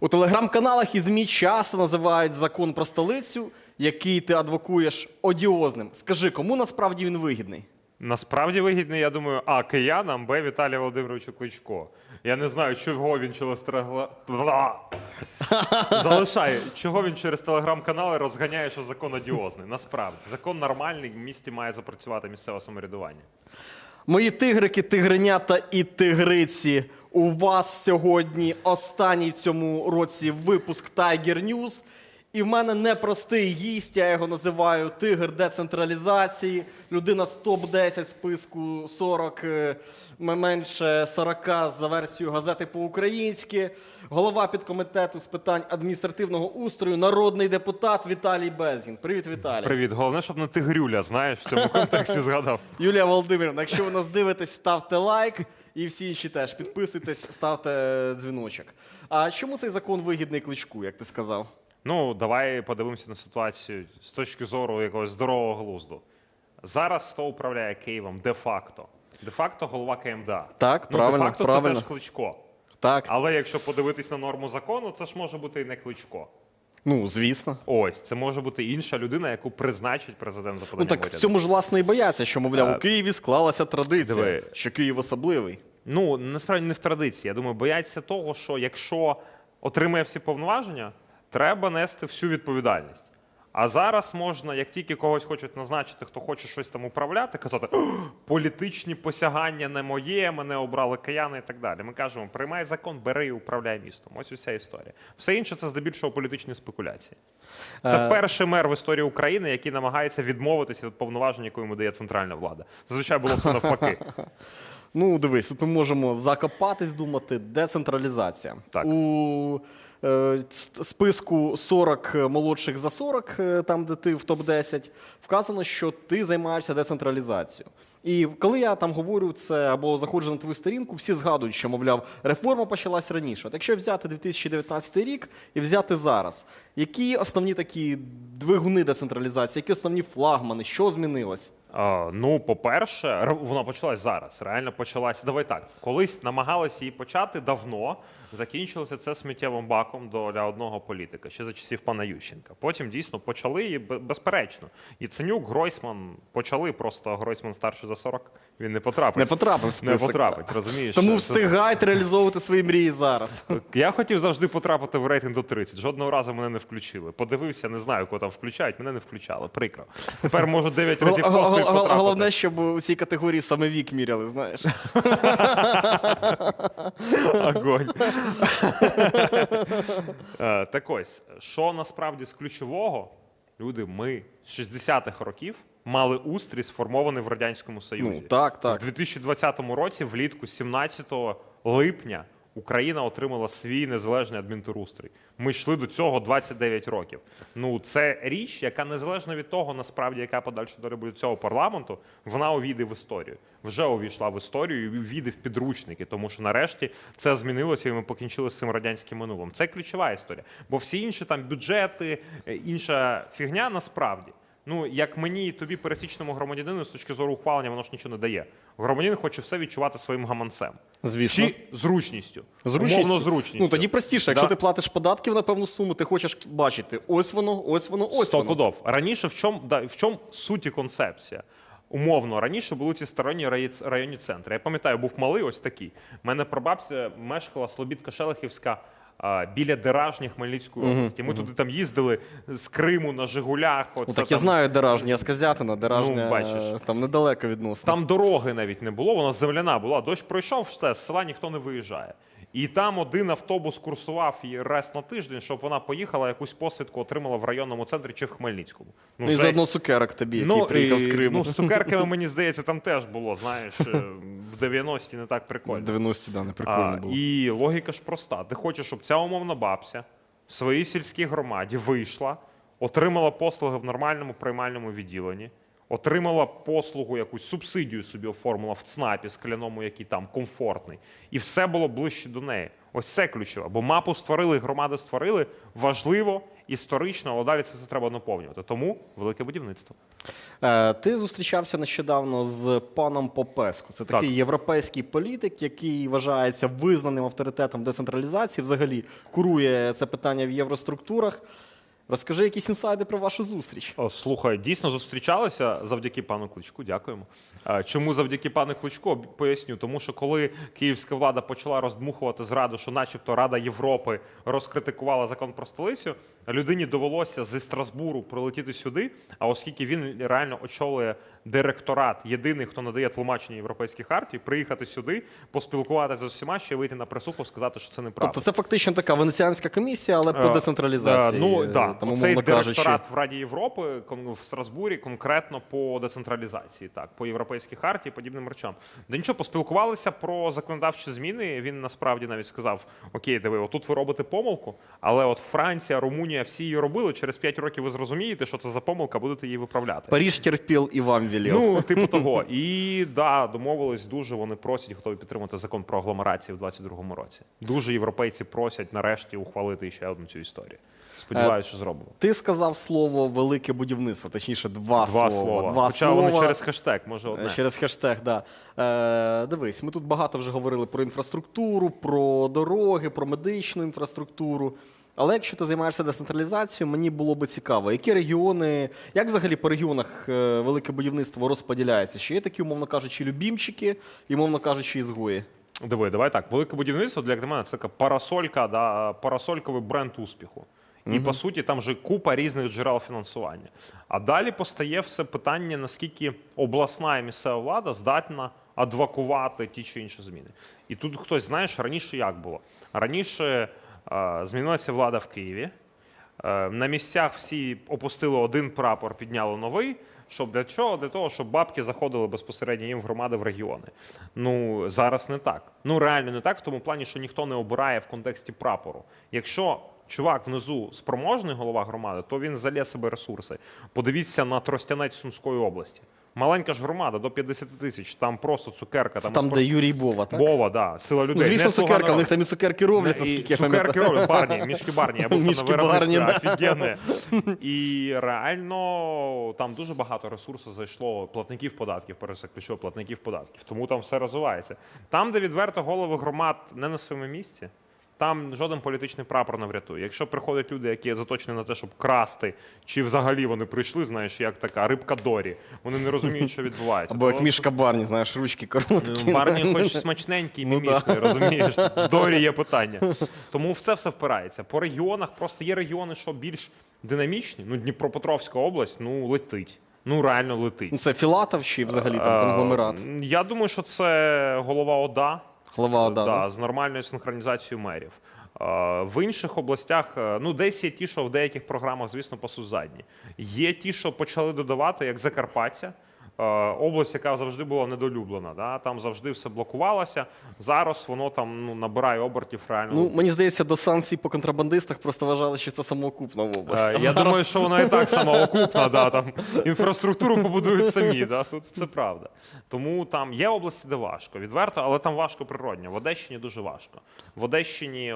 У телеграм-каналах і ЗМІ часто називають закон про столицю, який ти адвокуєш одіозним. Скажи, кому насправді він вигідний? Насправді вигідний, я думаю, а киянам, б Віталію Володимировичу Кличко. Я не знаю, чого він через телегла... Бла. Залишай, чого він через телеграм-канали розганяє, що закон одіозний. Насправді, закон нормальний, в місті має запрацювати місцеве самоврядування. Мої тигрики, тигренята і тигриці. У вас сьогодні останній в цьому році випуск Tiger News. І в мене непростий гість, я його називаю тигр децентралізації, людина з топ-10 списку 40, е, менше 40 за версією газети по-українськи, голова підкомітету з питань адміністративного устрою, народний депутат Віталій Безгін. Привіт, Віталій. Привіт, головне, щоб не тигрюля, знаєш, в цьому контексті згадав. Юлія Володимирівна, якщо ви нас дивитесь, ставте лайк і всі інші теж підписуйтесь, ставте дзвіночок. А чому цей закон вигідний кличку, як ти сказав? Ну, давай подивимося на ситуацію з точки зору якогось здорового глузду. Зараз хто управляє Києвом де-факто? Де-факто голова КМДА. Так, ну, правильно, де-факто правильно. це теж кличко. Так, Але якщо подивитись на норму закону, це ж може бути і не кличко. Ну звісно. Ось, це може бути інша людина, яку призначить президент за Ну так в уряду. цьому ж власне і бояться, що мовляв, Е, у Києві склалася традиція, диви. що Київ особливий. Ну, насправді не в традиції. Я думаю, бояться того, що якщо отримає всі повноваження, треба нести всю відповідальність. А зараз можна, як тільки когось хочуть назначити, хто хоче щось там управляти, казати політичні посягання не моє, мене обрали кияни і так далі. Ми кажемо, приймай закон, бери і управляй містом. Ось уся історія. Все інше це здебільшого політичні спекуляції. Це Е. перший мер в історії України, який намагається відмовитися від повноважень, яку йому дає центральна влада. Зазвичай було все навпаки. Ну, дивись, тут ми можемо закопатись, думати, децентралізація. Так. У списку 40 молодших за 40, е, там, де ти в топ-10, вказано, що ти займаєшся децентралізацією. І коли я там говорю це або заходжу на твою сторінку, всі згадують, що, мовляв, реформа почалась раніше. От якщо взяти 2019 рік і взяти зараз, які основні такі двигуни децентралізації, які основні флагмани, що змінилось? А, ну, по-перше, вона почалась зараз. Реально почалась. Давай так. Колись намагалися її почати давно. Закінчилося це сміттєвим баком для одного політика, ще за часів пана Ющенка. Потім дійсно почали і бе- безперечно. Яценюк, Гройсман почали, просто Гройсман старший за 40, Він не потрапить. Не потрапив в Не потрапить, розумієш? Тому встигайте реалізовувати свої мрії зараз. Я хотів завжди потрапити в рейтинг до 30. Жодного разу мене не включили. Подивився, не знаю, кого там включають, мене не включали. Прикро. Тепер можу 9 разів поспіль потрапити. Головне, щоб у цій категорії саме вік міряли, знаєш. Огонь. Е, так ось, що насправді з ключового, люди, ми з 60-х років мали устрій сформований в Радянському Союзі. Ну, так, так. В 2020 році, влітку, 17 липня, Україна отримала свій незалежний адмінтерустрій. Ми йшли до цього 29 років. Ну, це річ, яка незалежно від того, насправді, яка подальша доля буде цього парламенту, вона увійде в історію. Вже увійшла в історію і увійде в підручники, тому що нарешті це змінилося, і ми покінчили з цим радянським минулим. Це ключова історія. Бо всі інші там бюджети, е, інша фігня насправді. Ну, як мені і тобі, пересічному громадянину, з точки зору ухвалення, воно ж нічого не дає. Громадянин хоче все відчувати своїм гаманцем. Звісно. Чи зручністю. Зручністю. Умовно зручністю. Ну тоді простіше, якщо Да. ти платиш податків на певну суму, ти хочеш бачити ось воно, ось воно, ось воно. Стопудов. Раніше в чому да, в чому суті концепція? Умовно, раніше були ці сторонні районні центри. Я пам'ятаю, був малий ось такий. У мене прабабця мешкала Слобідка Шелехівська а, біля Деражні Хмельницької області. Ми туди там їздили з Криму на Жигулях. Ну оце так я там, знаю Деражня, я з Козятина, Деражня Ну, бачиш. е, там недалеко відносно. Там дороги навіть не було, вона земляна була. Дощ пройшов, все, з села ніхто не виїжджає. І там один автобус курсував її раз на тиждень, щоб вона поїхала, якусь посвідку отримала в районному центрі чи в Хмельницькому. Ну, і жесть. заодно цукерок тобі, який приїхав і- з Криму. Ну, з цукерками, мені здається, там теж було, знаєш, е, в 90-ті не так З прикольно. 90 да, не прикольно А, було. і логіка ж проста. Ти хочеш, щоб ця умовна бабця в своїй сільській громаді вийшла, отримала послуги в нормальному приймальному відділенні, отримала послугу, якусь субсидію собі оформила в ЦНАПі скляному, який там комфортний, і все було ближче до неї. Ось це ключове. Бо мапу створили, громади створили важливо історично, але далі це все треба наповнювати. Тому велике будівництво. Е, Ти зустрічався нещодавно з паном Попеску. Це такий Так. європейський політик, який вважається визнаним авторитетом децентралізації. Взагалі курує це питання в євроструктурах. Розкажи якісь інсайди про вашу зустріч. О, Слухай, дійсно зустрічалися завдяки пану Кличку. Дякуємо. Чому завдяки пану Кличку? Поясню, тому що коли київська влада почала роздмухувати зраду, що, начебто, Рада Європи розкритикувала закон про столицю, людині довелося зі Страсбуру прилетіти сюди. А оскільки він реально очолює директорат, єдиний, хто надає тлумачення європейських хартій, приїхати сюди, поспілкуватися з усіма, ще вийти на пресуху, сказати, що це неправда. Тобто це фактично така венеціанська комісія, але по Е, децентралізації. е, Ну е, да, цей директорат в Раді Європи в Страсбурі конкретно по децентралізації, так по європейській харті, і подібним речам. Да нічого, поспілкувалися про законодавчі зміни. Він насправді навіть сказав: Окей, диви, отут ви робите помилку, але от Франція, Румунія всі її робили. Через 5 років ви зрозумієте, що це за помилка, будете її виправляти. Паріж терпіл і вам вілів. Ну, типу того. І да, домовились дуже. Вони просять, готові підтримати закон про агломерацію в 22-му році. Дуже європейці просять нарешті ухвалити ще одну цю історію. Сподіваюсь, що зробимо. Ти сказав слово велике будівництво, точніше, два, Два слова. Два Хоча слова. вони через хештег, може одне. Е, Через хештег, да. Е, дивись, ми тут багато вже говорили про інфраструктуру, про дороги, про медичну інфраструктуру. Але якщо ти займаєшся децентралізацією, мені було би цікаво, які регіони, як взагалі по регіонах е, велике будівництво розподіляється? Чи є такі, умовно кажучи, любімчики, і, умовно кажучи, ізгої? Диви, давай так. Велике будівництво для мене це така парасолька, да, парасольковий бренд успіху. І по суті, там же купа різних джерел фінансування. А далі постає все питання, наскільки обласна і місцева влада здатна адвокувати ті чи інші зміни. І тут хтось, знаєш, раніше як було? Раніше змінилася влада в Києві. Е, На місцях всі опустили один прапор, підняли новий. Щоб для чого? Для того, щоб бабки заходили безпосередньо їм в громади в регіони. Ну зараз не так. Ну реально не так в тому плані, що ніхто не обирає в контексті прапору. Якщо чувак внизу спроможний голова громади, то він залє себе ресурси. Подивіться на Тростянець Сумської області. Маленька ж громада до 50 тисяч, там просто цукерка. Там, там, спор- де Юрій Бова, так? Бова, да, сила Ну, звісно, не слуга цукерка, в народу. них там і цукерки роблять, наскільки я цукерки пам'ятаю. роблять, барні, мішки барні. Я був Мішки на барні, да. офігенне. І реально там дуже багато ресурсу зайшло платників податків, пересекли платників податків. Тому там все розвивається. Там, де відверто голови громад не на своєму місці. Там жоден політичний прапор не врятує. Якщо приходять люди, які заточені на те, щоб красти, чи взагалі вони прийшли, знаєш, як така рибка Дорі, вони не розуміють, що відбувається. Або як мішка барні, знаєш, ручки короткі. Ну, Барні хоч смачненький, Ну, мімішний, розумієш? В Дорі є питання. Тому в це все впирається. По регіонах просто є регіони, що більш динамічні. Ну, Дніпропетровська область, ну, летить. Ну, реально летить. Це Філатов чи взагалі там конгломерат? Е, Я думаю, що це голова ОДА. Голова ОДА, да, да? з нормальною синхронізацією мерів. Е, В інших областях, е, ну десь є ті, що в деяких програмах, звісно, по задні. Є ті, що почали додавати, як Закарпаття. Е, Область, яка завжди була недолюблена, да? там завжди все блокувалося. Зараз воно там ну, набирає обертів реально. Ну, мені здається, до санкцій по контрабандистах просто вважали, що це самоокупна Е, області. Я думаю, що вона і так самоокупна, да, там інфраструктуру побудують самі. Да, тут це правда. Тому там є області, де важко, відверто, але там важко природньо. В Одещині дуже важко. В Одещині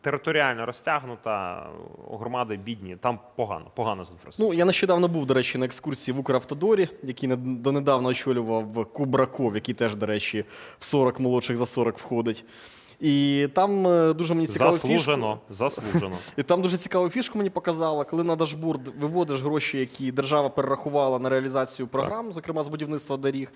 територіально розтягнута, громади бідні, там погано, погано з інфраструктурою. Ну, я нещодавно був, до речі, на екскурсії в Укравтодорі, який не- донедавна очолював Кубраков, який теж, до речі, в 40 молодших за 40 входить. І там е, дуже мені цікаво Заслужено, заслужено. І там дуже цікаву фішку мені показала, коли на дашбурд виводиш гроші, які держава перерахувала на реалізацію програм, зокрема з будівництва доріг.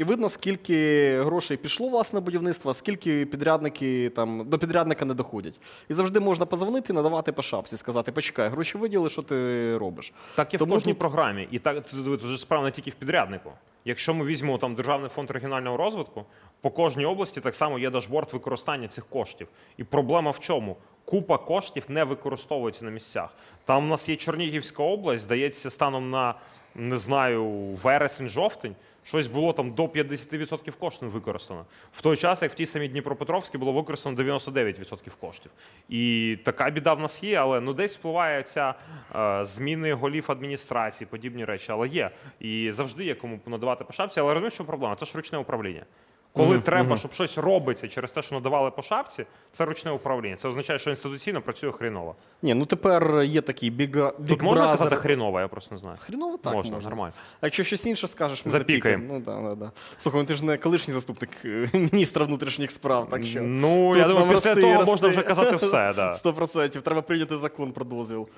І видно, скільки грошей пішло власне будівництво, скільки підрядники там до підрядника не доходять. І завжди можна позвонити, надавати по шапці, сказати: почекай, гроші виділи, що ти робиш. Так і в кожній тут- програмі. І так це диви, справа не тільки в підряднику. Якщо ми візьмемо там Державний фонд регіонального розвитку, по кожній області так само є дашборд використання цих коштів. І проблема в чому? Купа коштів не використовується на місцях. Там у нас є Чернігівська область, здається, станом на не знаю, вересень-жовтень. Щось було там до 50% коштів використано. В той час, як в тій самій Дніпропетровській було використано 99% коштів. І така біда в нас є, але ну десь впливає ця е, зміни голів адміністрації, подібні речі, але є. І завжди є кому надавати по шапці. Але розумію, що проблема? Це ж ручне управління. Коли треба, щоб щось робиться через те, що надавали по шапці, це ручне управління. Це означає, що інституційно працює хріново. Ні, ну тепер є такий біга... Тут Big можна Brother. казати хріново, я просто не знаю. Хріново так можна, можна. нормально. А якщо щось інше скажеш, ми Запікаємо. запікаємо. Ну, да, да, да. Слухай, ну ти ж не колишній заступник е, міністра внутрішніх справ, так що. Ну, тут я думаю, після рости, того рости. можна вже казати все. Да. Сто процентів. Треба прийняти закон про дозвіл.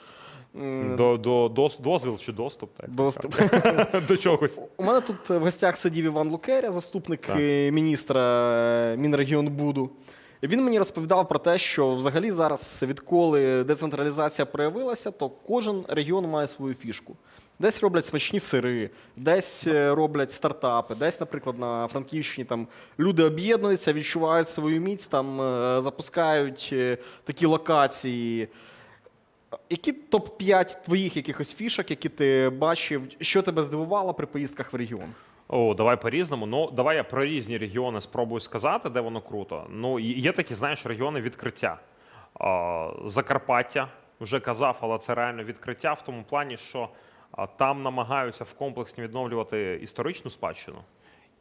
М, До, до, дозвіл чи доступ, так? Доступ. до чогось. У мене тут в гостях сидів Іван Лукеря, заступник Так. е, міністра е, Мінрегіонбуду. Він мені розповідав про те, що взагалі зараз, відколи децентралізація проявилася, то кожен регіон має свою фішку. Десь роблять смачні сири, десь е, роблять стартапи, десь, наприклад, на Франківщині там люди об'єднуються, відчувають свою міць, там запускають такі локації. Які топ-5 твоїх якихось фішок, які ти бачив, що тебе здивувало при поїздках в регіон? О, давай по-різному. Ну, давай я про різні регіони спробую сказати, де воно круто. Ну, є такі, знаєш, регіони відкриття. Закарпаття, вже казав, але це реально відкриття в тому плані, що там намагаються в комплексні відновлювати історичну спадщину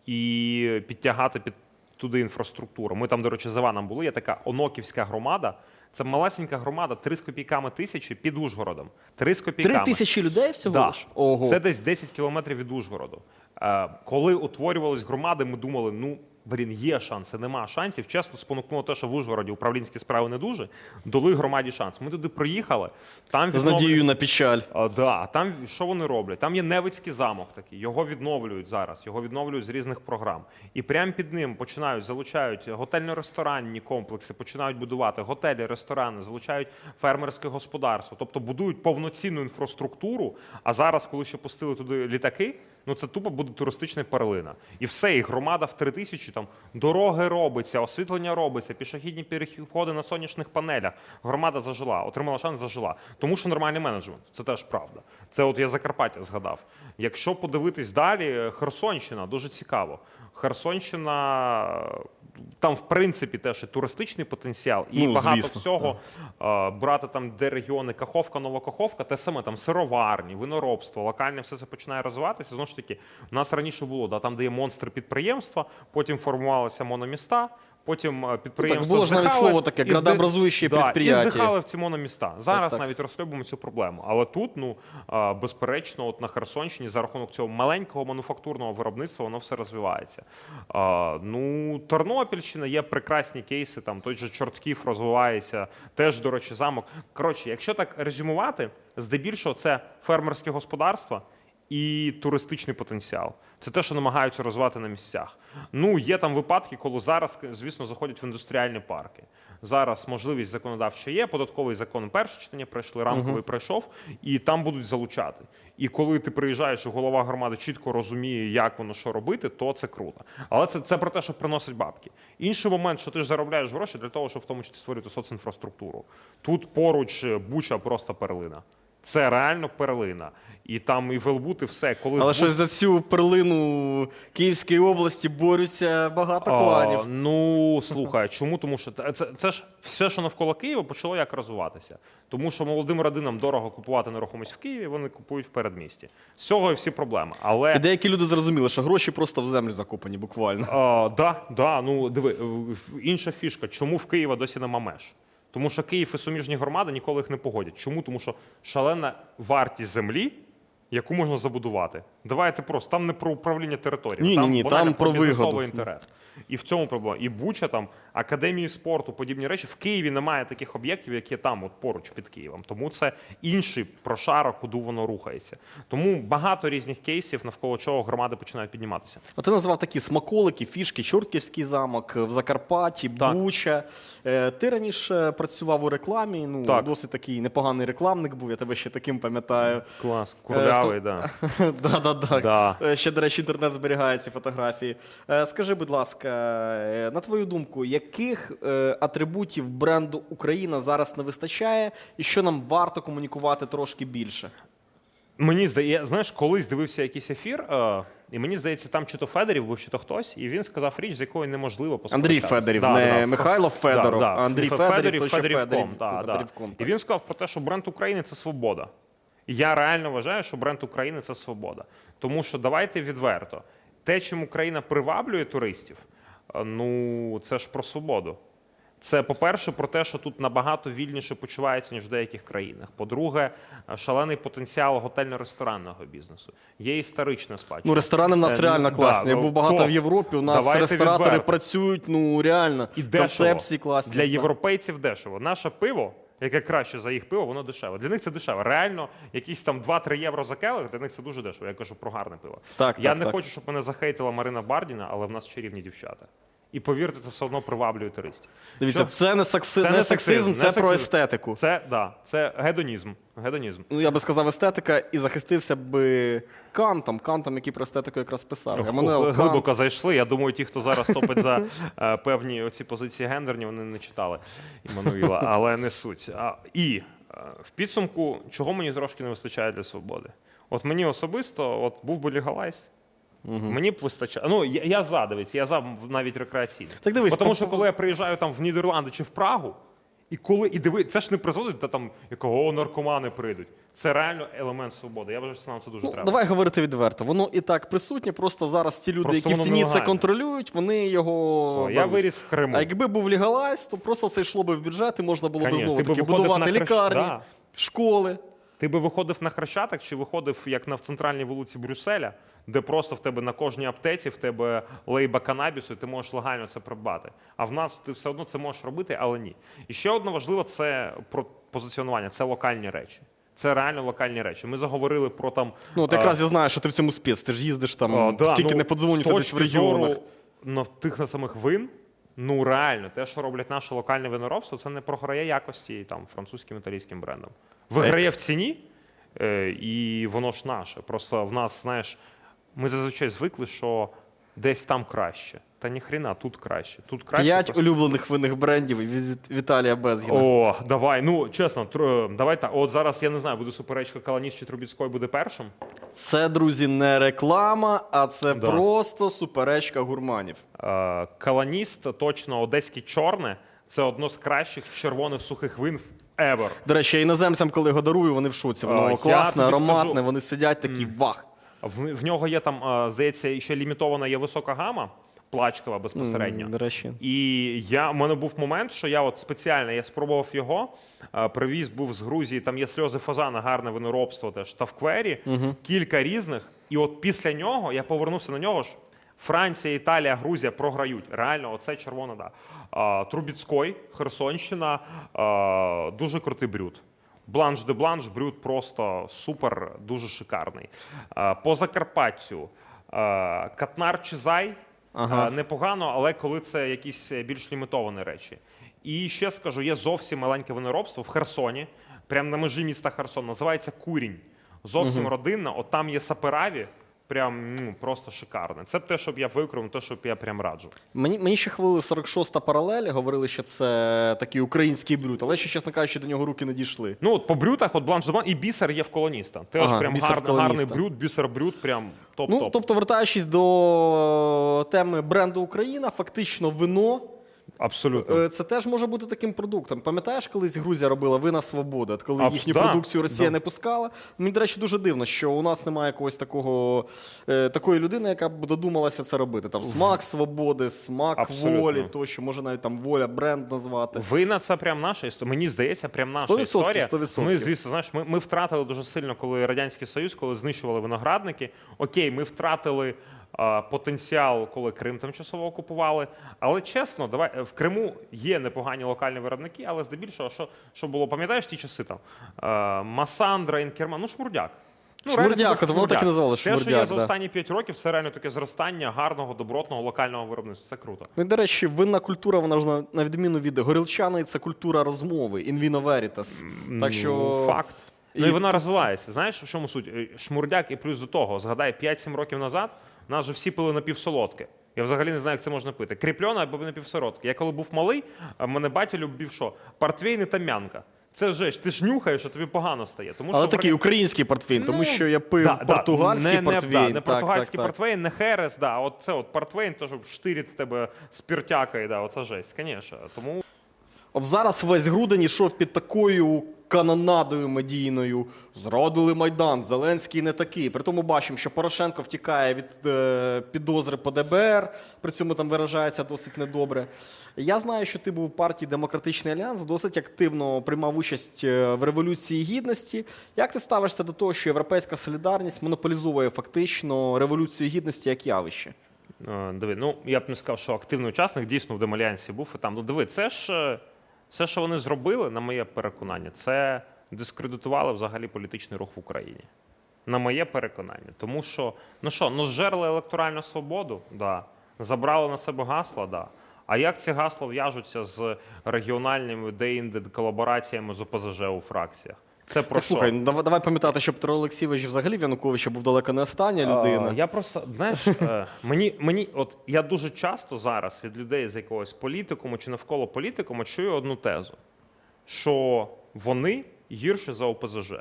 і підтягати під туди інфраструктуру. Ми там, до речі, з Іваном були. Є така Оноківська громада. Це малесенька громада, 3 з копійками тисячі під Ужгородом. 3 з копійками. Три тисячі людей всього Да. лиш? Ого. Це десь 10 кілометрів від Ужгороду. Е, коли утворювались громади, ми думали, ну. Блін, є шанси, нема шансів. Чесно, спонукнуло те, що в Ужгороді управлінські справи не дуже. Дали громаді шанс. Ми туди приїхали. Там З надією на печаль. а, да, там що вони роблять? Там є Невицький замок такий, його відновлюють зараз, його відновлюють з різних програм. І прямо під ним починають залучають готельно-ресторанні комплекси, починають будувати готелі, ресторани, залучають фермерське господарство, тобто будують повноцінну інфраструктуру. А зараз, коли ще пустили туди літаки, ну це тупо буде туристична перлина. І все, і громада в три тисячі там дороги робиться, освітлення робиться, пішохідні переходи на сонячних панелях. Громада зажила, отримала шанс, зажила. Тому що нормальний менеджмент, це теж правда. Це от я Закарпаття згадав. Якщо подивитись далі, Херсонщина дуже цікаво. Херсонщина. Там, в принципі, теж і туристичний потенціал, і Ну, багато звісно, всього так. брати там, де регіони Каховка, Новокаховка, те саме там сироварні, виноробство, локальне все це починає розвиватися. Знову ж таки, у нас раніше було, да, там, де є монстри підприємства, потім формувалися мономіста. Потім е, підприємства було ж навіть слово таке, градообразуючі да, підприємства. І здихали в ці мономіста. Зараз так. навіть розхлюбимо цю проблему. Але тут, ну е, безперечно, от на Херсонщині за рахунок цього маленького мануфактурного виробництва воно все розвивається. Е, Ну, Тернопільщина є прекрасні кейси. Там той же Чортків розвивається, теж, до речі, замок. Коротше, якщо так резюмувати, здебільшого це фермерське господарство. І туристичний потенціал це те, що намагаються розвивати на місцях. Ну є там випадки, коли зараз, звісно, заходять в індустріальні парки. Зараз можливість законодавча є. Податковий закон перше читання пройшли, рамковий пройшов, і там будуть залучати. І коли ти приїжджаєш, і голова громади чітко розуміє, як воно що робити, то це круто. Але це, це про те, що приносить бабки. Інший момент, що ти ж заробляєш гроші для того, щоб в тому числі створити соцінфраструктуру. Тут поруч е, буча просто перлина. Це реально перлина. І там і Велбут, і все. Коли Але щось за цю перлину Київської області борються багато А, кланів. Ну слухай, чому? Тому що це, це, це ж все, що навколо Києва, почало як розвиватися. Тому що молодим родинам дорого купувати нерухомість в Києві, вони купують в передмісті. З цього і всі проблеми. Але І деякі люди зрозуміли, що гроші просто в землю закопані, буквально. а, да, да, ну диви, інша фішка. Чому в Києва досі нема меж? Тому що Київ і суміжні громади ніколи їх не погодять. Чому? Тому що шалена вартість землі, яку можна забудувати. Давайте просто там не про управління територією, Ні, там, ні, ні, банально там про бізнесовий вигоду. інтерес. І в цьому проблема. І Буча там, академії спорту, подібні речі. В Києві немає таких об'єктів, які там, от поруч під Києвом. Тому це інший прошарок, куди воно рухається. Тому багато різних кейсів, навколо чого громади починають підніматися. А ти назвав такі смаколики, фішки, Чортківський замок в Закарпатті, Так. Буча. Е, Ти раніше працював у рекламі, ну Так. досить такий непоганий рекламник був, я тебе ще таким пам'ятаю. Клас, курлявий, Е, да. Да-да-да. Да. Е, Ще, до речі, інтернет зберігає ці фотографії. Е, Скажи, будь ласка, е, на твою думку, яких е, атрибутів бренду Україна зараз не вистачає, і що нам варто комунікувати трошки більше? Мені здається, знаєш, колись дивився якийсь ефір, е, і мені здається, там чи то Федорів був, чи то хтось, і він сказав річ, з якою неможливо Андрій. Федорів, Да, не да. Михайло Федоров, Да, а да. Андрій Ф- Федорів, той, що Федорівком, Федорів, да, да. Федорівком, І так. він сказав про те, що бренд України це свобода. І я реально вважаю, що бренд України це свобода. Тому що давайте відверто, те, чим Україна приваблює туристів, ну це ж про свободу. Це, по-перше, про те, що тут набагато вільніше почувається, ніж в деяких країнах. По-друге, е, шалений потенціал готельно-ресторанного бізнесу. Є історична спадщина. Ну, ресторани в нас Е, реально да, класні. Я ну, був багато то, в Європі. У нас ресторатори відверто. працюють, ну реально. І дешево. Концепції класні. Для європейців дешево. Наше пиво, яке краще за їх пиво, воно дешеве. Для них це дешеве. Реально, якісь там 2-3 євро за келих, для них це дуже дешево. Я кажу про гарне пиво. Так, Я так, не так. хочу, щоб мене захейтила Марина Бардіна, але в нас чарівні дівчата. І повірте, це все одно приваблює туристів. Дивіться, Що? це не, сакси... Це не сексизм, сексизм, це не про сексизм. естетику. Це да, це гедонізм. Гедонізм. Ну, я би сказав, естетика і захистився би Кантом, Кантом, який про естетику якраз писав. Еммануел Кант. Глибоко зайшли. Я думаю, ті, хто зараз топить за е, певні оці позиції гендерні, вони не читали Іммануїла, але не суть. А, і е, в підсумку, чого мені трошки не вистачає для свободи? От мені особисто, от був би легалайз, Мені б вистачає. Ну, я, я за, дивись, я за навіть рекреаційно. Так дивись, тому що коли я приїжджаю там в Нідерланди чи в Прагу, і коли і диви, це ж не призводить до там якого наркомани прийдуть. Це реально елемент свободи. Я вважаю, що нам це дуже Ну, треба. давай говорити відверто. Воно і так присутнє, просто зараз ті люди, Просто які в тіні це контролюють, вони його. Слухай, я виріс в Криму. А якби був легалайз, то просто це йшло би в бюджет і можна було б Конечно, знову таки будувати хрещ- лікарні, Да. школи. Ти би виходив на Хрещатик чи виходив як на в центральній вулиці Брюсселя, де просто в тебе на кожній аптеці в тебе лейба канабісу, і ти можеш легально це придбати. А в нас ти все одно це можеш робити, але ні. І ще одне важливе це про позиціонування, це локальні речі. Це реально локальні речі. Ми заговорили про там. Ну, от е, якраз я знаю, що ти в цьому спец. Ти ж їздиш там, О, да, скільки ну, не подзвонюють з десь в регіонах. На тих на самих вин. Ну реально, те, що роблять наше локальне виноробство, це не програє якості там французьким італійським брендам. Виграє в ціні, е, і воно ж наше. Просто в нас, знаєш, ми зазвичай звикли, що десь там краще. Та ніхрена, тут краще. Тут краще. П'ять просто- улюблених винних брендів від Віталія Безгіна. О, давай. Ну чесно, тр- давай так. От зараз я не знаю, буде суперечка Каланіс чи Трубіцької буде першим. Це, друзі, не реклама, а це Да. просто суперечка гурманів. Е, Каланіст, точно одеське чорне. Це одно з кращих червоних сухих вин ever. До речі, іноземцям, коли його дарую, вони в шоці. Воно я класне, ароматне, скажу. вони сидять такі вах. В, в нього є там, е, здається, ще лімітована є висока гама, плачкова безпосередньо. М, До речі. І я, у мене був момент, що я от спеціально я спробував його. е, Привіз був з Грузії, там є сльози фазана, гарне виноробство теж та в квері, кілька різних. І от після нього я повернувся на нього ж. Франція, Італія, Грузія програють. Реально, оце червона да. А, Трубіцький, Херсонщина, дуже крутий брюд. Бланш де бланш, брюд просто супер, дуже шикарний. По Закарпаттю а, Катнар Чизай Ага. непогано, але коли це якісь е, більш лімітовані речі. І ще скажу, є зовсім маленьке виноробство в Херсоні, прямо на межі міста Херсон, називається Курінь. Зовсім родинна, от там є сапераві, прям ну, просто шикарне. Це те, щоб я викрив, те, щоб я прям раджу. Мені, мені ще хвилили 46-та паралель, говорили, що це такий український брюд, але ще, чесно кажучи, до нього руки не дійшли. Ну, от по брютах, от бланш Дебан і бісер є в колоніста. Теж Ага, прям гарний, гарний колоніста. брюд, бісер брюд, прям топ-топ. Ну, тобто, вертаючись до теми бренду Україна, фактично вино Абсолютно. е, це теж може бути таким продуктом. Пам'ятаєш, колись Грузія робила вина свободи, от коли Абс- їхню да, продукцію Росія да. не пускала. Мені, до речі, дуже дивно, що у нас немає якогось такого е, такої людини, яка б додумалася це робити. Там смак свободи, смак Абсолютно. волі, тощо може навіть там воля бренд назвати. Вина це прям наша історія. Мені здається, прям наша 100%, історія. 100%. Ми, звісно, знаєш, ми, ми втратили дуже сильно, коли Радянський Союз, коли знищували виноградники. Окей, ми втратили потенціал, коли Крим тимчасово окупували. Але чесно, давай е, в Криму є непогані локальні виробники, але здебільшого, що, що було, пам'ятаєш ті часи там? Масандра, Інкерман, ну шмурдяк. Шмурдяк, воно так і називалось, Те, що є за останні 5 років, це реально таке зростання гарного, добротного локального виробництва. Це круто. Ну, і, до речі, винна культура, вона ж на, на відміну від горілчаної, це культура розмови, in vino veritas. Так що Ну, факт. Ну І і вона розвивається. Знаєш, в чому суть? Е, Шмурдяк і плюс до того, згадай, 5-7 років назад нас же всі пили напівсолодке. Я взагалі не знаю, як це можна пити. Кріпльона або напівсолодке. Я коли був малий, мене батя любив що? Портвейн і там'янка. Це вже ж ти ж нюхаєш, а тобі погано стає. Тому Але що такий український портвейн, тому Ну, що я пив да, да, португальський не, не, портвейн. Да, не так, португальський так, так. портвейн, не херес, да, от це от портвейн, то щоб штирить в тебе спіртяка, і да, оце жесть, звісно. Тому От зараз весь грудень ішов під такою канонадою медійною. Зрадили Майдан, Зеленський не такий. При тому бачимо, що Порошенко втікає від е, підозри по ДБР, при цьому там виражається досить недобре. Я знаю, що ти був у партії Демократичний Альянс, досить активно приймав участь е, в Революції Гідності. Як ти ставишся до того, що Європейська солідарність монополізує фактично Революцію Гідності як явище? Е, Диви, ну я б не сказав, що активний учасник дійсно в Демальянсі був і там. Ну диви, це ж е, все, що вони зробили, на моє переконання, це дискредитували взагалі політичний рух в Україні. На моє переконання. Тому що, ну що, ну зжерли електоральну свободу, да. забрали на себе гасла, да. А як ці гасла в'яжуться з регіональними деінде колабораціями з ОПЗЖ у фракціях? Це про Так, що? слухай, ну, давай, давай пам'ятати, що Петро Олексійович взагалі в Януковича був далеко не остання людина. А, я просто, знаєш, е, мені, мені, от я дуже часто зараз від людей з якогось політикуму чи навколо політикуму чую одну тезу, що вони гірші за ОПЗЖ.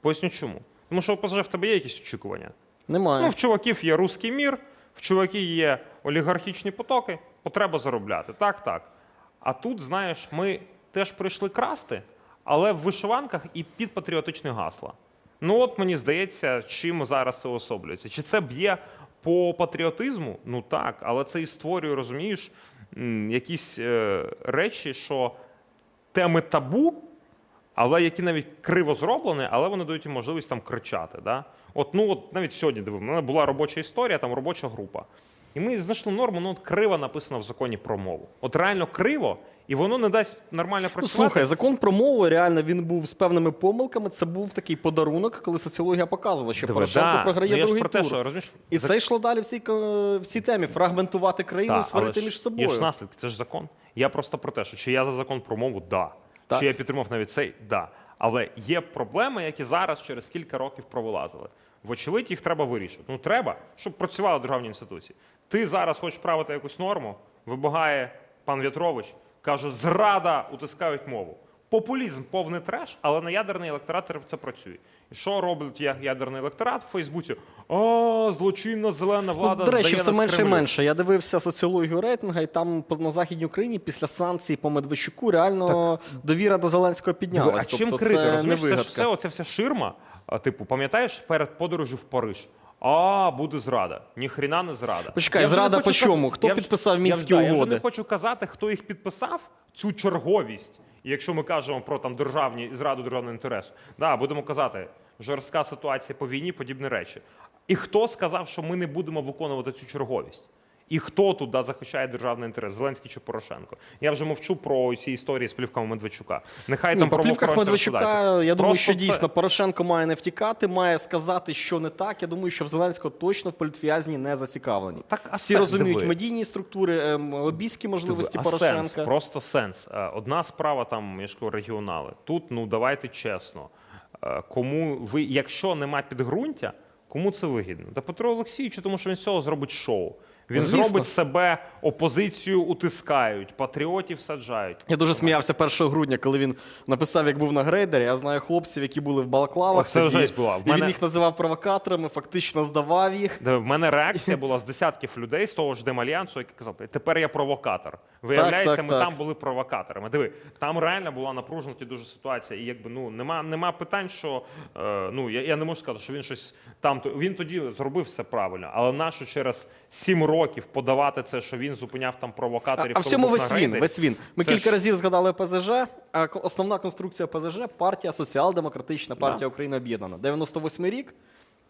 Поясню чому. Тому що ОПЗЖ в тебе є якісь очікування. Немає. Ну, в чуваків є руський мір, в чуваків є олігархічні потоки, потреба заробляти. Так, так. А тут, знаєш, ми теж прийшли красти, але в вишиванках і під патріотичні гасла. Ну от мені здається, чим зараз це особлюється. Чи це б'є по патріотизму? Ну так, але це і створює, розумієш, якісь е, речі, що теми табу, але які навіть криво зроблені, але вони дають їм можливість там кричати. Да? От, ну, от навіть сьогодні дивив, мене була робоча історія, там робоча група. І ми знайшли норму, ну от криво написано в законі про мову. От реально криво, і воно не дасть нормально Ну, слухай, закон про мову реально він був з певними помилками. Це був такий подарунок, коли соціологія показувала, що Диви, Порошенко да. програє Ну, другий про те, тур. що розумієш, І за- це йшло далі в цій, в цій темі фрагментувати країну, і сварити але між Є собою. ж наслідки, це ж закон. Я просто про те, що чи я за закон про мову, да. Так. Чи я підтримав навіть цей, да. Але є проблеми, які зараз через кілька років провилазили. Вочевидь, їх треба вирішити. Ну треба, щоб працювали державні інституції. Ти зараз хочеш правити якусь норму, вибагає пан В'ятрович, каже, зрада утискають мову. Популізм повний треш, але на ядерний електорат це працює. І що робить ядерний електорат в Фейсбуці? А, злочинна зелена влада. Ну, до речі, все менше і менше. Я дивився соціологію рейтинга, і там на Західній Україні після санкцій по Медведчуку реально довіра до Зеленського піднялась. а чим тобто крито? це не Розумієш, це ж все, оця вся ширма. Типу, пам'ятаєш перед подорожю в Париж? А, буде зрада. Ніхрена не зрада. Почекай, Я вже не зрада хочу по каз- чому? Хто я вже- підписав я вже- Мінські да, Я вже угоди? не хочу казати, хто їх підписав, цю черговість. І якщо ми кажемо про там державні зраду державного інтересу, да, будемо казати, жорстка ситуація по війні, подібні речі. І хто сказав, що ми не будемо виконувати цю черговість? І хто тут да, захищає державний інтерес? Зеленський чи Порошенко? Я вже мовчу про ці історії з плівками Медведчука. Нехай Ні, там по плівках Медведчука, розповідаються. я думаю, Просто що це- дійсно Порошенко має не втікати, має сказати, що не так. Я думаю, що в Зеленського точно в політв'язні не зацікавлені. Так, а Всі розуміють диви. медійні структури, ем, лобійські можливості а Порошенка. Сенс, просто сенс. Е, Одна справа там, я ж кажу, регіонали. Тут, ну давайте чесно. Е, Кому ви, якщо нема підґрунтя, кому це вигідно? Та Петру Олексійовичу, тому що він з цього зробить шоу. Він Звісно. зробить себе опозицію утискають, патріотів саджають. Я дуже сміявся 1 грудня, коли він написав, як був на грейдері. Я знаю хлопців, які були в балаклавах. Оце тоді, жесть була. В І він їх називав провокаторами, фактично здавав їх. В мене реакція була з десятків людей з того ж Демальянсу, які казали, тепер я провокатор. Виявляється, так, ми так. там були провокаторами. Диви, там реально була напружена дуже ситуація. І якби ну нема, нема питань, що е, ну я, я не можу сказати, що він щось там. Він тоді зробив все правильно, але нащо через сім років подавати це, що він зупиняв там провокаторів? а в коли цьому весь він, весь він. Ми Це кілька ж- разів згадали ПЗЖ, а основна конструкція ПЗЖ партія Соціал-демократична партія України об'єднана. 98-й рік.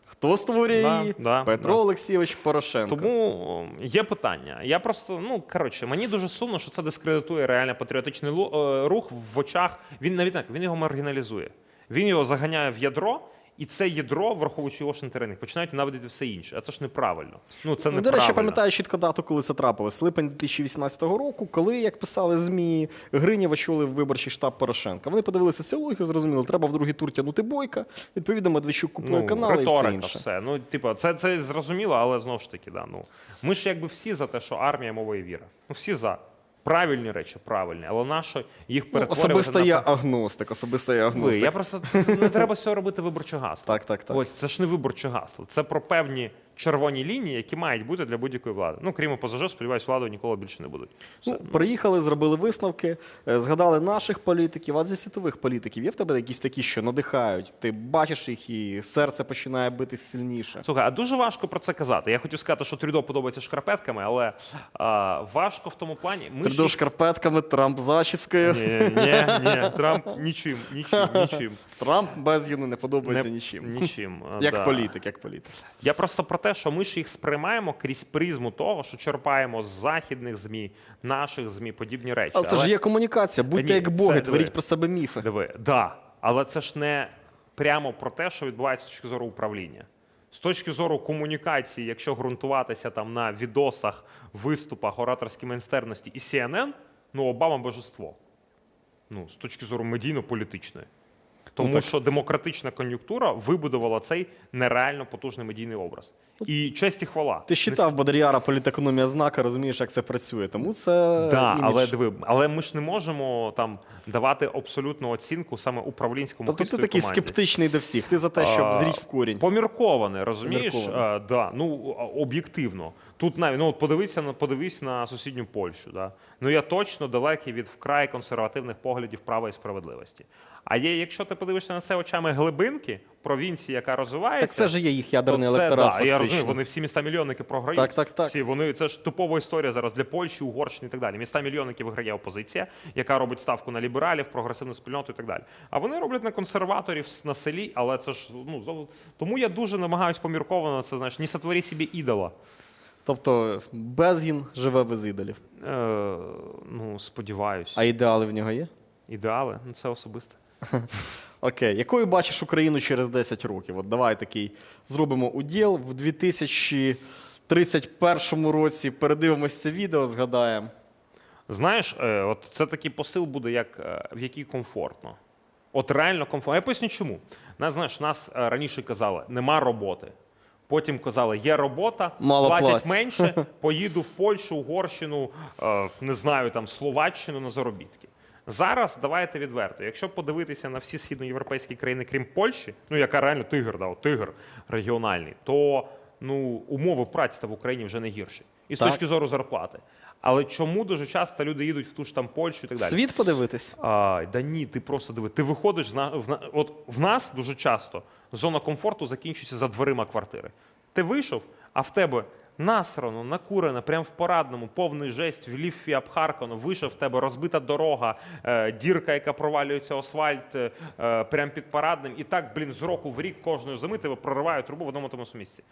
Хто створює Да, її? да, Петро да. Олексійович Порошенко. Тому є питання. Я просто ну коротше, мені дуже сумно, що це дискредитує реально патріотичний лу- е, рух в очах. Він навіть так він його маргіналізує. Він його заганяє в ядро, і це ядро, враховуючи його шантеринник, починають наводити все інше. А це ж неправильно. Ну це Ну, До речі, я пам'ятаю чітко дату, коли це трапилось. Липень 2018 року, коли, як писали ЗМІ, Гринєв очолив виборчий штаб Порошенка. Вони подивилися соціологію, зрозуміли, треба в другий тур тягнути бойка. Відповідно, Медведчук купує ну, канали і все інше. все. Ну, типу, це, це зрозуміло, але знову ж таки, да, ну, ми ж якби всі за те, що армія, мова і віра. Ну, всі за. Правильні речі, правильні, але нащо їх Ну, особисто на я агностик, особисто я Ви, я просто не треба з цього робити виборче гасло. Так, так, так. Ось це ж не виборче гасло. Це про певні червоні лінії, які мають бути для будь-якої влади. Ну, крім ОПЗЖ, сподіваюсь, владою ніколи більше не будуть. Ну, приїхали, зробили висновки, е, згадали наших політиків, а зі світових політиків є в тебе якісь такі, що надихають. Ти бачиш їх, і серце починає битись сильніше. Слухай, а дуже важко про це казати. Я хотів сказати, що Трюдо подобається шкарпетками, але а, важко в тому плані. Ми Трудо ж- шкарпетками, Трамп зачіскою. Ні, ні, ні, Трамп нічим, нічим, нічим. Трамп без гіну не подобається Не- нічим. Нічим. Як да. політик, як політик. Я просто про те, що ми ж їх сприймаємо крізь призму того, що черпаємо з західних ЗМІ, наших ЗМІ, подібні речі. Але це ж є комунікація. Будьте ні, як боги, творіть диви. про себе міфи. Диви, да, але це ж не прямо про те, що відбувається з точки зору управління. З точки зору комунікації, якщо ґрунтуватися там на відосах, виступах, ораторській майстерності і CNN, ну Обама божество. Ну, з точки зору медійно-політичної. Тому Ну, що демократична кон'юнктура вибудувала цей нереально потужний медійний образ. І честь і хвала. Ти читав Бодріара політекономія знака, розумієш, як це працює. Тому це Да, імідж. але диви, але ми ж не можемо там давати абсолютну оцінку саме управлінському Тобто ти такий команді. скептичний до всіх. Ти за те, щоб зріть в корінь. Помірковане, розумієш? Помірковане. А, да, ну об'єктивно. Тут навіть ну от подивися на подивись на сусідню Польщу. Да? Ну я точно далекий від вкрай консервативних поглядів права і справедливості. А є, якщо ти подивишся на це очами глибинки, провінції, яка розвивається, Так це ж є їх то ядерний це, електорат. да, я розумію, вони всі міста мільйонники програють. Так, так, так. Всі вони це ж типова історія зараз для Польщі, Угорщини і так далі. Міста мільйонники виграє опозиція, яка робить ставку на лібералів, прогресивну спільноту і так далі. А вони роблять на консерваторів на селі, але це ж ну тому я дуже намагаюсь помірковано це знаєш, не сотворі собі ідола. Тобто Безгін живе без ідолів. Е, ну сподіваюсь, А ідеали в нього є? ідеали, ну це особисте. Окей, якою бачиш Україну через 10 років? От давай такий зробимо уділ в 2031 році. Передивимося це відео, згадаємо. Знаєш, е, от це такий посил буде, як е, в якій комфортно. От реально комфортно. Я поясню чому. Нас, знаєш, нас е, раніше казали, нема роботи. Потім казали, є робота, Мало платять платять. менше, поїду в Польщу, Угорщину, не знаю, там Словаччину на заробітки. Зараз давайте відверто. Якщо подивитися на всі східноєвропейські країни, крім Польщі, ну яка реально тигр, да, тигр регіональний, то ну, умови праці та в Україні вже не гірші. І з Так. точки зору зарплати. Але чому дуже часто люди їдуть в ту ж там Польщу і так далі? Світ подивитись. А, да ні, ти просто диви. Ти виходиш з на, в, на- от в нас дуже часто зона комфорту закінчується за дверима квартири. Ти вийшов, а в тебе насрано, накурено, прямо в порадному, повний жесть, в ліфі обхаркано, вийшов в тебе розбита дорога, е, дірка, яка провалюється асфальт, е, е, прямо під парадним. І так, блін, з року в рік кожної зими тебе проривають трубу в одному тому місці.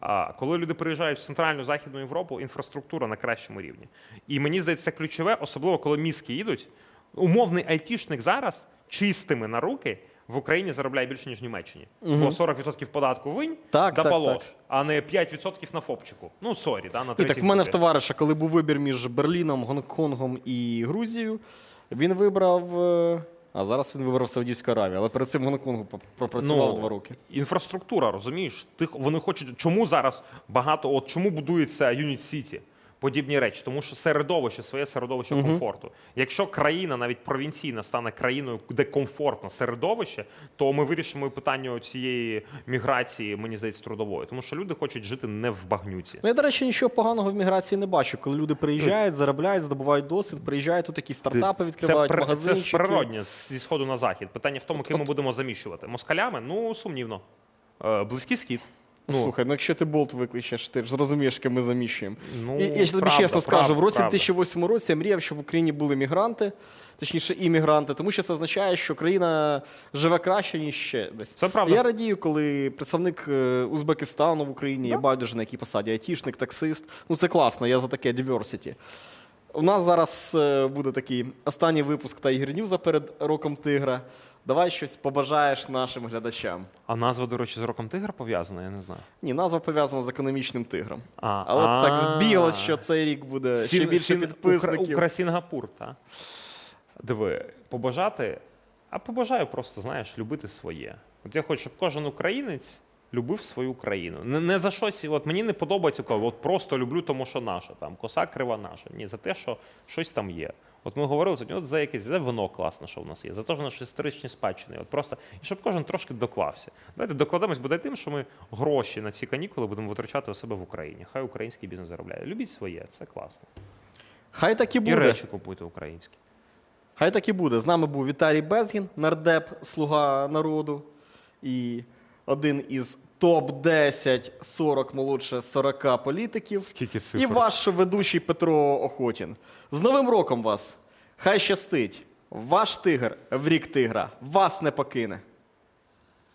А коли люди приїжджають в центральну західну Європу, інфраструктура на кращому рівні. І мені здається, ключове, особливо коли мізки їдуть. Умовний айтішник зараз чистими на руки в Україні заробляє більше, ніж в Німеччині. Бо 40% податку винь Так, да так, полож, так. а не 5% на ФОПчику. Ну, сорі, да, на І так в мене в товариша, коли був вибір між Берліном, Гонконгом і Грузією, він вибрав. е, А зараз він вибрав Саудівську Аравію, але перед цим Гонконгу пропрацював Ну, два роки. Інфраструктура, розумієш? Ти, вони хочуть. Чому зараз багато, от чому будується Юніт Сіті? Подібні речі, тому що середовище, своє середовище комфорту. Якщо країна, навіть провінційна, стане країною, де комфортно середовище, то ми вирішимо і питання цієї міграції, мені здається, трудової. Тому що люди хочуть жити не в багнюці. Ну, я, до речі, нічого поганого в міграції не бачу. Коли люди приїжджають, заробляють, здобувають досвід, приїжджають тут якісь стартапи, відкривають це, пр- це ж природнє зі сходу на захід. Питання в тому, ким ми будемо заміщувати. Москалями? Ну, сумнівно. Е, Близький схід. Ну, Слухай, ну якщо ти болт виключиш, ти ж зрозумієш, ким ми заміщуємо. Ну, я, я ж тобі правда, чесно скажу, в році правда. 2008 році я мріяв, щоб в Україні були мігранти, точніше, іммігранти, тому що це означає, що країна живе краще, ніж ще десь. Це правда. Я радію, коли представник е, Узбекистану в Україні, я байдуже на якій посаді, айтішник, таксист. Ну це класно, я за таке diversity. У нас зараз е, буде такий останній випуск Tiger News перед роком тигра. Давай щось побажаєш нашим глядачам. А назва, до речі, з роком тигра пов'язана, я не знаю. Ні, назва пов'язана з економічним тигром. А, Але так а. збіглось, що цей рік буде ще більше Сін- підписників. Укра- Украсінгапур, та? Диви, побажати, а побажаю просто, знаєш, любити своє. От я хочу, щоб кожен українець любив свою країну. Не, не за щось, от мені не подобається, от просто люблю, тому що наша, там, коса крива наша. Ні, за те, що щось там є. От ми говорили сьогодні, от за якесь за вино класне, що в нас є, за те, що наші історичні спадщини. От просто і щоб кожен трошки доклався. Давайте докладемось буде тим, що ми гроші на ці канікули будемо витрачати у себе в Україні. Хай український бізнес заробляє. Любіть своє, це класно. Хай так і І буде. речі купуйте українські. Хай так і буде. З нами був Віталій Безгін, нардеп, слуга народу. І один із топ-10 40 молодше 40 політиків. Скільки цифр? І ваш ведучий Петро Охотін. З Новим роком вас! Хай щастить! Ваш тигр в рік тигра вас не покине.